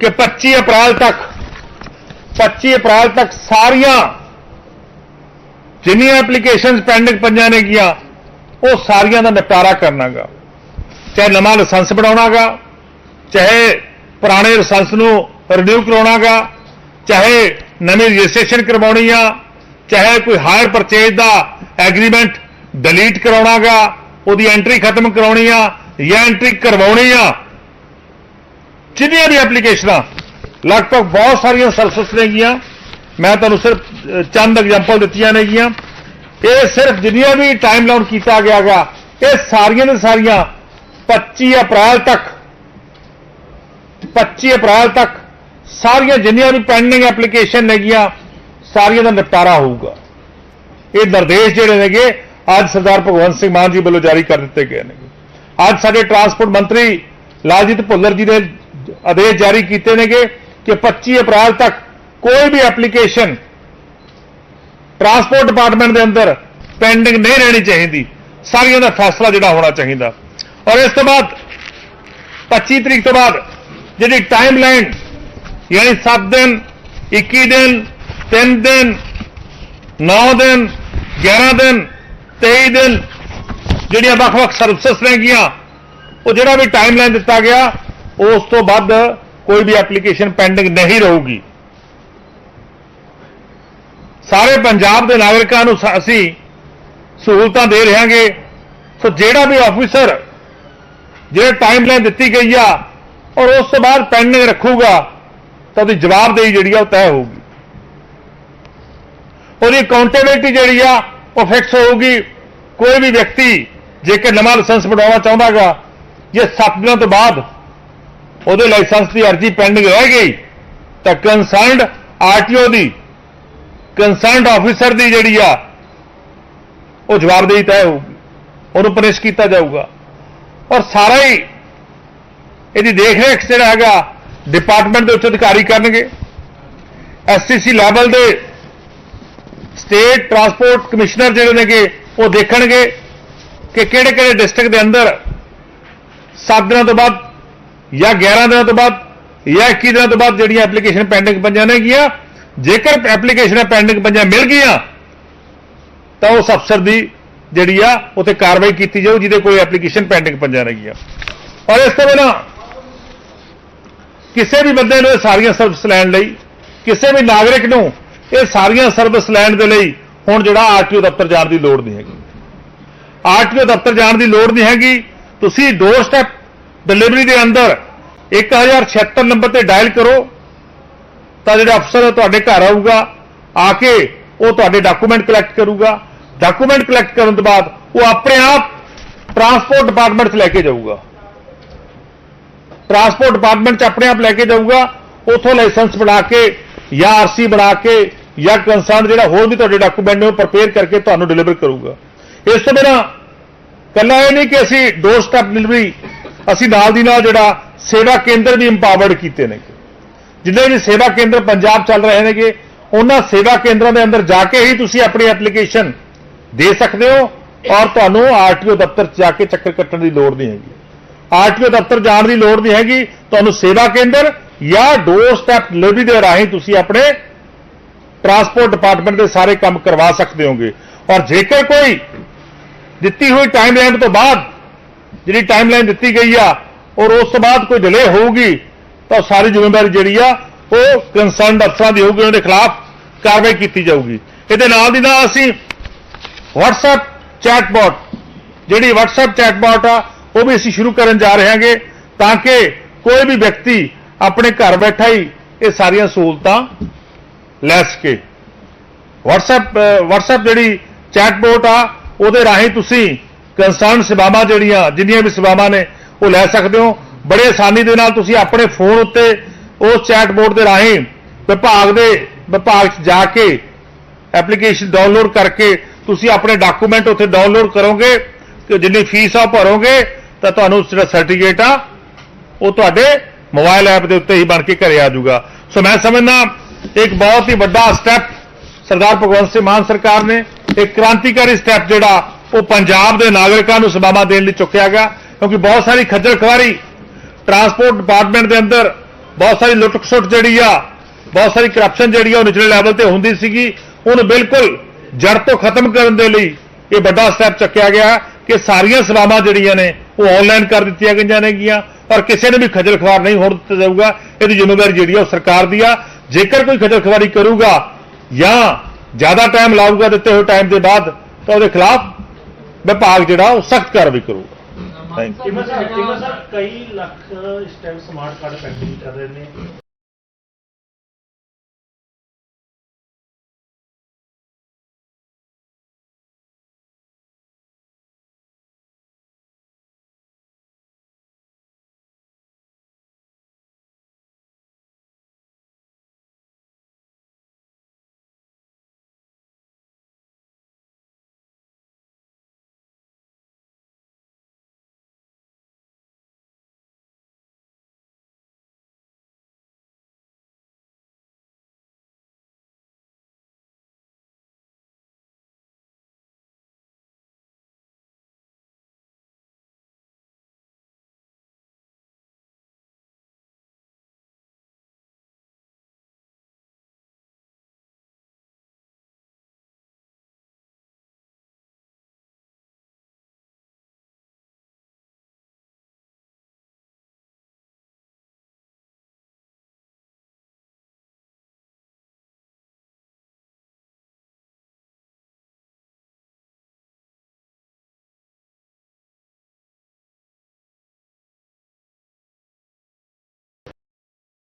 ਕਿ 25 ਅਪ੍ਰੈਲ ਤੱਕ 25 ਅਪ੍ਰੈਲ ਤੱਕ ਸਾਰੀਆਂ ਜਿੰਨੀਆਂ ਐਪਲੀਕੇਸ਼ਨਸ ਪੈਂਡਿੰਗ ਪੰਜਾਂ ਨੇ ਗਿਆ, ਉਹ ਸਾਰੀਆਂ ਦਾ ਨਿਪਟਾਰਾ ਕਰਨਾਗਾ। ਚਾਹੇ ਨਵਾਂ ਲਾਇਸੈਂਸ ਬਣਾਉਣਾਗਾ, ਚਾਹੇ ਪੁਰਾਣੇ ਲਾਇਸੈਂਸ ਨੂੰ ਰਿਨਿਊ ਕਰਾਉਣਾਗਾ, ਚਾਹੇ ਨਵੀਂ ਰਜਿਸਟ੍ਰੇਸ਼ਨ ਕਰਵਾਉਣੀ ਆ ਚਾਹੇ ਕੋਈ ਹਾਇਰ ਪਰਚੇਜ ਦਾ ਐਗਰੀਮੈਂਟ ਡਿਲੀਟ ਕਰਾਉਣਾਗਾ, ਉਹਦੀ ਐਂਟਰੀ ਖਤਮ ਕਰਾਉਣੀ ਆ ਜਾਂ ਐਂਟਰੀ ਕਰਵਾਉਣੀ ਆ ਜਿੰਨੀਆਂ ਵੀ ਐਪਲੀਕੇਸ਼ਨਾਂ ਲਗਭਗ ਬਹੁਤ ਸਾਰੀਆਂ ਸਰਵਿਸ ਨੇਗੀਆਂ। ਮੈਂ ਤੁਹਾਨੂੰ ਸਿਰਫ ਚੰਦ ਐਗਜ਼ਾਮਪਲ ਦਿੱਤੀਆਂ ਨੇਗੀਆਂ। ਇਹ ਸਿਰਫ ਜਿੰਨੀਆਂ ਵੀ ਟਾਈਮ ਲਾਉਨ ਕੀਤਾ ਗਿਆ ਗਾ ਇਹ ਸਾਰੀਆਂ ਦੇ ਸਾਰੀਆਂ 25 ਅਪ੍ਰੈਲ ਤੱਕ 25 ਅਪ੍ਰੈਲ ਤੱਕ ਸਾਰੀਆਂ ਜਿੰਨੀਆਂ ਵੀ ਪੈਂਡਿੰਗ ਐਪਲੀਕੇਸ਼ਨ ਨੇਗੀਆਂ, ਸਾਰੀਆਂ ਦਾ ਨਿਪਟਾਰਾ ਹੋਊਗਾ। ਇਹ ਨਿਰਦੇਸ਼ ਜਿਹੜੇ ਨੇਗੇ, ਅੱਜ ਸਰਦਾਰ ਭਗਵੰਤ ਸਿੰਘ ਮਾਨ ਜੀ ਵੱਲੋਂ ਜਾਰੀ ਕਰ ਦਿੱਤੇ ਗਏ ਨੇ ਅੱਜ ਸਾਡੇ ਟਰਾਂਸਪੋਰਟ ਮੰਤਰੀ ਲਾਲਜੀਤ ਭੁੱਲਰ ਜੀ ਨੇ ਆਦੇਸ਼ ਜਾਰੀ ਕੀਤੇ ਨੇਗੇ ਕਿ 25 ਅਪ੍ਰੈਲ ਤੱਕ ਕੋਈ ਵੀ ਐਪਲੀਕੇਸ਼ਨ ਟਰਾਂਸਪੋਰਟ ਡਿਪਾਰਟਮੈਂਟ ਦੇ ਅੰਦਰ ਪੈਂਡਿੰਗ ਨਹੀਂ ਰਹਿਣੀ ਚਾਹੀਦੀ। ਸਾਰੀਆਂ ਦਾ ਫੈਸਲਾ ਜਿਹੜਾ ਹੋਣਾ ਚਾਹੀਦਾ। ਔਰ ਇਸ ਤੋਂ ਬਾਅਦ 25 ਤਰੀਕ ਤੋਂ ਬਾਅਦ ਜਿਹੜੀ ਟਾਈਮ ਲਾਈਨ ਯਾਨੀ 7 ਦਿਨ 21 ਦਿਨ 3 ਦਿਨ 9 ਦਿਨ 11 ਦਿਨ 23 ਦਿਨ, ਜਿਹੜੀਆਂ ਵੱਖ-ਵੱਖ ਸਰਵਿਸਿਜ਼ ਨੇਗੀਆਂ ਉਹ ਜਿਹੜਾ ਵੀ ਟਾਈਮ ਲਾਈਨ ਦਿੱਤਾ ਗਿਆ ਉਸ ਤੋਂ ਵੱਧ ਕੋਈ ਵੀ ਐਪਲੀਕੇਸ਼ਨ ਪੈਂਡਿੰਗ ਨਹੀਂ ਰਹੂਗੀ। ਸਾਰੇ ਪੰਜਾਬ ਦੇ ਨਾਗਰਿਕਾਂ ਨੂੰ ਅਸੀਂ ਸਹੂਲਤਾਂ ਦੇ ਰਹਾਂਗੇ। ਸੋ ਜਿਹੜਾ ਵੀ ਆਫੀਸਰ ਜਿਹੜੇ ਟਾਈਮਲਾਈਨ ਦਿੱਤੀ ਗਈ ਆ ਔਰ ਉਸ ਤੋਂ ਬਾਅਦ ਪੈਂਡਿੰਗ ਰੱਖੂਗਾ, ਤਾਂ ਉਹਦੀ ਜਵਾਬਦੇਹੀ ਜਿਹੜੀ ਆ ਉਹ ਤੈਅ ਹੋਊਗੀ। ਉਹਦੀ ਅਕਾਊਂਟੇਬਿਲਟੀ ਜਿਹੜੀ ਆ ਉਹ ਫਿਕਸ ਹੋਊਗੀ। ਕੋਈ ਵੀ ਵਿਅਕਤੀ ਜੇਕਰ ਨਵਾਂ ਲਾਇਸੈਂਸ ਬਣਾਉਣਾ ਚਾਹੁੰਦਾਗਾ, ਜੇ 7 ਦਿਨਾਂ ਤੋਂ ਬਾਅਦ ਉਹਦੇ ਲਾਇਸੈਂਸ ਦੀ ਅਰਜ਼ੀ ਪੈਂਡਿੰਗ ਰਹਿ ਗਈ, ਤਾਂ ਕੰਸਰਨਡ ਆਰਟੀਓ ਦੀ ਕੰਸਰਨਡ ਆਫੀਸਰ ਦੀ ਜਿਹੜੀ ਆ, ਉਹ ਜਵਾਬਦੇਹੀ ਤੈਅ ਹੋਊਗੀ, ਉਹਨੂੰ ਪਨਿਸ਼ ਕੀਤਾ ਜਾਊਗਾ। ਔਰ ਸਾਰਾ ਹੀ ਇਹਦੀ ਦੇਖ-ਰੇਖ ਜਿਹੜਾ ਹੈਗਾ ਡਿਪਾਰਟਮੈਂਟ ਦੇ ਉੱਚ ਅਧਿਕਾਰੀ ਕਰਨਗੇ। ਐਸਟੀਸੀ ਲੈਵਲ ਦੇ ਸਟੇਟ ਟਰਾਂਸਪੋਰਟ ਕਮਿਸ਼ਨਰ ਜਿਹੜੇ ਨੇਗੇ, ਉਹ ਦੇਖਣਗੇ ਕਿ ਕਿਹੜੇ ਕਿਹੜੇ ਡਿਸਟ੍ਰਿਕਟ ਦੇ ਅੰਦਰ 7 ਦਿਨਾਂ ਤੋਂ ਬਾਅਦ ਜਾਂ 11 ਦਿਨਾਂ ਤੋਂ ਬਾਅਦ ਜਾਂ 21 ਦਿਨਾਂ ਤੋਂ ਬਾਅਦ ਜਿਹੜੀਆਂ ਐਪਲੀਕੇਸ਼ਨ ਪੈਂਡਿੰਗ ਪੰਜਾਂ ਨੇਗੀਆਂ ਜੇਕਰ ਐਪਲੀਕੇਸ਼ਨਾਂ ਪੈਂਡਿੰਗ ਪੰਜਾਂ ਮਿਲ ਗਈਆਂ, ਤਾਂ ਉਸ ਅਫਸਰ ਦੀ ਜਿਹੜੀ ਆ ਉਤੇ ਕਾਰਵਾਈ ਕੀਤੀ ਜਾਊ, ਜਿਹਦੇ ਕੋਈ ਐਪਲੀਕੇਸ਼ਨ ਪੈਂਡਿੰਗ ਪੰਜਾਂ ਨੇਗੀਆਂ ਔਰ ਇਸ ਤੋਂ ਬਿਨਾਂ ਕਿਸੇ ਵੀ ਬੰਦੇ ਨੂੰ ਇਹ ਸਾਰੀਆਂ ਸਰਵਿਸ ਲੈਣ ਲਈ, ਕਿਸੇ ਵੀ ਨਾਗਰਿਕ ਨੂੰ ਇਹ ਸਾਰੀਆਂ ਸਰਵਿਸ ਲੈਣ ਦੇ ਲਈ ਹੁਣ ਜਿਹੜਾ ਆਰਟੀਓ ਦਫ਼ਤਰ ਜਾਣ ਦੀ ਲੋੜ ਨਹੀਂ ਹੈਗੀ। ਆਰਟੀਓ ਦਫ਼ਤਰ ਜਾਣ ਦੀ ਲੋੜ ਨਹੀਂ ਹੈਗੀ, ਤੁਸੀਂ ਦੋ ਸਟੈਪ ਡਿਲੀਵਰੀ ਦੇ ਅੰਦਰ 1076 ਨੰਬਰ ਤੇ ਡਾਇਲ ਕਰੋ, ਤਾਂ ਜਿਹੜਾ ਅਫਸਰ ਹੈ ਤੁਹਾਡੇ ਘਰ ਆਊਗਾ, ਆ ਕੇ ਉਹ ਤੁਹਾਡੇ ਡਾਕੂਮੈਂਟ ਕਲੈਕਟ ਕਰੂਗਾ। ਡਾਕੂਮੈਂਟ ਕਲੈਕਟ ਕਰਨ ਤੋਂ ਬਾਅਦ ਉਹ ਆਪਣੇ ਆਪ ਟਰਾਂਸਪੋਰਟ ਡਿਪਾਰਟਮੈਂਟ 'ਚ ਲੈ ਕੇ ਜਾਊਗਾ। ਟਰਾਂਸਪੋਰਟ ਡਿਪਾਰਟਮੈਂਟ 'ਚ ਆਪਣੇ ਆਪ ਲੈ ਕੇ ਜਾਊਗਾ, ਉਥੋਂ ਲਾਇਸੈਂਸ ਬਣਾ ਕੇ ਜਾਂ ਆਰਸੀ ਬਣਾ ਕੇ ਜਾਂ ਕੰਸਰਨ ਜਿਹੜਾ ਹੋਰ ਵੀ ਤੁਹਾਡੇ ਡਾਕੂਮੈਂਟ ਨੇ ਉਹ ਪ੍ਰਪੇਅਰ ਕਰਕੇ ਤੁਹਾਨੂੰ ਡਿਲੀਵਰ ਕਰੂਗਾ। ਇਸ ਤੋਂ ਬਿਨਾਂ ਕੱਲਾ ਇਹ ਨਹੀਂ ਕਿ ਅਸੀਂ ਡੋਰ ਸਟੈਪ ਡਿਲੀਵਰੀ ਅਸੀਂ ਨਾਲ ਦੀ ਨਾਲ ਜਿਹੜਾ ਸੇਵਾ ਕੇਂਦਰ ਵੀ ਇੰਪਾਵਰਡ ਕੀਤੇ ਨੇ। ਜਿੰਨੇ ਵੀ ਸੇਵਾ ਕੇਂਦਰ ਪੰਜਾਬ ਚੱਲ ਰਹੇ ਨੇਗੇ, ਉਹਨਾਂ ਸੇਵਾ ਕੇਂਦਰਾਂ ਦੇ ਅੰਦਰ ਜਾ ਕੇ ਹੀ ਤੁਸੀਂ ਆਪਣੀ ਐਪਲੀਕੇਸ਼ਨ ਦੇ ਸਕਦੇ ਹੋ ਔਰ ਤੁਹਾਨੂੰ ਆਰਟੀਓ ਦਫ਼ਤਰ 'ਚ ਜਾ ਕੇ ਚੱਕਰ ਕੱਟਣ ਦੀ ਲੋੜ ਨਹੀਂ ਹੈਗੀ। ਆਰਟੀਓ ਦਫ਼ਤਰ ਜਾਣ ਦੀ ਲੋੜ ਨਹੀਂ ਹੈਗੀ, ਤੁਹਾਨੂੰ ਸੇਵਾ ਕੇਂਦਰ ਜਾਂ ਡੋਰ ਸਟੈਪ ਡਿਲੀਵਰੀ ਦੇ ਰਾਹੀਂ ਤੁਸੀਂ ਆਪਣੇ ਟਰਾਂਸਪੋਰਟ ਡਿਪਾਰਟਮੈਂਟ ਦੇ ਸਾਰੇ ਕੰਮ ਕਰਵਾ ਸਕਦੇ ਹੋਗੇ। ਔਰ ਜੇਕਰ ਕੋਈ ਦਿੱਤੀ ਹੋਈ ਟਾਈਮ ਲਾਈਨ ਤੋਂ ਬਾਅਦ ਜਿਹੜੀ ਟਾਈਮਲਾਈਨ ਦਿੱਤੀ ਗਈ ਆ, ਔਰ ਉਸ ਤੋਂ ਬਾਅਦ ਕੋਈ ਡਿਲੇ ਹੋਊਗੀ, ਤਾਂ ਸਾਰੀ ਜ਼ਿੰਮੇਵਾਰੀ ਜਿਹੜੀ ਆ, ਉਹ ਕੰਸਰਨਡ ਅਫਸਰਾਂ ਦੀ ਹੋਊਗੀ, ਉਹਨਾਂ ਦੇ ਖਿਲਾਫ ਕਾਰਵਾਈ ਕੀਤੀ ਜਾਊਗੀ। ਇਹਦੇ ਨਾਲ ਦੀ ਨਾਲ ਅਸੀਂ WhatsApp ਚੈਟਬੋਟ ਜਿਹੜੀ WhatsApp ਚੈਟਬੋਟ ਆ, ਉਹ ਵੀ ਅਸੀਂ ਸ਼ੁਰੂ ਕਰਨ ਜਾ ਰਹੇ ਹਾਂਗੇ, ਤਾਂ ਕਿ ਕੋਈ ਵੀ ਵਿਅਕਤੀ ਆਪਣੇ ਘਰ ਬੈਠਾ ਹੀ ਇਹ ਸਾਰੀਆਂ ਸਹੂਲਤਾਂ ਲੈ ਸਕੇ। WhatsApp, ਅਹ WhatsApp ਜਿਹੜੀ ਚੈਟਬੋਟ ਆ, ਉਹਦੇ ਰਾਹੀਂ ਤੁਸੀਂ ਕੰਸਰਨ ਸੇਵਾਵਾਂ ਜਿਹੜੀਆਂ, ਜਿੰਨੀਆਂ ਵੀ ਸੇਵਾਵਾਂ ਨੇ, ਉਹ ਲੈ ਸਕਦੇ ਹੋ। ਬੜੇ ਆਸਾਨੀ ਦੇ ਨਾਲ ਤੁਸੀਂ ਆਪਣੇ ਫੋਨ ਉੱਤੇ ਉਸ ਚੈਟਬੋਰਡ ਦੇ ਰਾਹੀਂ ਵਿਭਾਗ ਦੇ ਵਿਭਾਗ 'ਚ ਜਾ ਕੇ ਐਪਲੀਕੇਸ਼ਨ ਡਾਊਨਲੋਡ ਕਰਕੇ ਤੁਸੀਂ ਆਪਣੇ ਡਾਕੂਮੈਂਟ ਉੱਥੇ ਡਾਊਨਲੋਡ ਕਰੋਗੇ ਕਿ ਜਿੰਨੀ ਫੀਸ ਆ ਉਹ ਭਰੋਗੇ, ਤਾਂ ਤੁਹਾਨੂੰ ਜਿਹੜਾ ਸਰਟੀਫਿਕੇਟ ਆ, ਉਹ ਤੁਹਾਡੇ ਮੋਬਾਈਲ ਐਪ ਦੇ ਉੱਤੇ ਹੀ ਬਣ ਕੇ ਘਰੇ ਆ ਜਾਊਗਾ। ਸੋ ਮੈਂ ਸਮਝਦਾ ਇੱਕ ਬਹੁਤ ਹੀ ਵੱਡਾ ਸਟੈਪ ਸਰਦਾਰ ਭਗਵੰਤ ਸਿੰਘ ਮਾਨ ਸਰਕਾਰ ਨੇ, ਇੱਕ ਕ੍ਰਾਂਤੀਕਾਰੀ ਸਟੈਪ ਜਿਹੜਾ ਉਹ ਪੰਜਾਬ ਦੇ ਨਾਗਰਿਕਾਂ ਨੂੰ ਸੇਵਾਵਾਂ ਦੇਣ ਲਈ ਚੁੱਕਿਆ ਗਿਆ, ਕਿਉਂਕਿ ਬਹੁਤ ਸਾਰੀ ਖੱਜਲ ਖਵਾਰੀ ਟਰਾਂਸਪੋਰਟ ਡਿਪਾਰਟਮੈਂਟ ਦੇ ਅੰਦਰ, ਬਹੁਤ ਸਾਰੀ ਲੁੱਟ ਖਸੁੱਟ ਜਿਹੜੀ ਆ, ਬਹੁਤ ਸਾਰੀ ਕਰਪਸ਼ਨ ਜਿਹੜੀ ਆ, ਉਹ ਨਿਚਲੇ ਲੈਵਲ ਤੇ ਹੁੰਦੀ ਸੀਗੀ। ਉਹਨੂੰ ਬਿਲਕੁਲ ਜੜ ਤੋਂ ਖਤਮ ਕਰਨ ਦੇ ਲਈ ਇਹ ਵੱਡਾ ਸਟੈਪ ਚੱਕਿਆ ਗਿਆ ਕਿ ਸਾਰੀਆਂ ਸੇਵਾਵਾਂ ਜਿਹੜੀਆਂ ਨੇ, ਉਹ ਆਨਲਾਈਨ ਕਰ ਦਿੱਤੀਆਂ ਗਈਆਂ ਨੇਗੀਆਂ ਔਰ ਕਿਸੇ ਨੇ ਵੀ ਖੱਜਲ ਖਵਾਰ ਨਹੀਂ ਹੋਣ ਦਿੱਤਾ ਜਾਊਗਾ। ਇਹਦੀ ਜ਼ਿੰਮੇਵਾਰੀ ਜਿਹੜੀ ਆ, ਉਹ ਸਰਕਾਰ ਦੀ ਆ। ਜੇਕਰ ਕੋਈ ਖੱਜਲ ਖਵਾਰੀ ਕਰੂਗਾ ਜਾਂ ਜ਼ਿਆਦਾ ਟਾਈਮ ਲਾਊਗਾ ਦਿੱਤੇ ਹੋਏ ਟਾਈਮ ਦੇ ਬਾਅਦ, ਤਾਂ ਉਹਦੇ ਖਿਲਾਫ ਵਿਭਾਗ ਜਿਹੜਾ, ਉਹ ਸਖਤ ਕਾਰਵਾਈ ਕਰੂਗਾ। ਥੈਂਕ ਯੂ ਟਿਮਰ ਸਾਹਿਬ ਕਈ ਲੱਖ ਇਸ ਟਾਈਮ ਸਮਾਰਟ ਕਾਰਡ ਫੈਕਟਰੀ ਚੱਲ ਰਹੇ ਨੇ।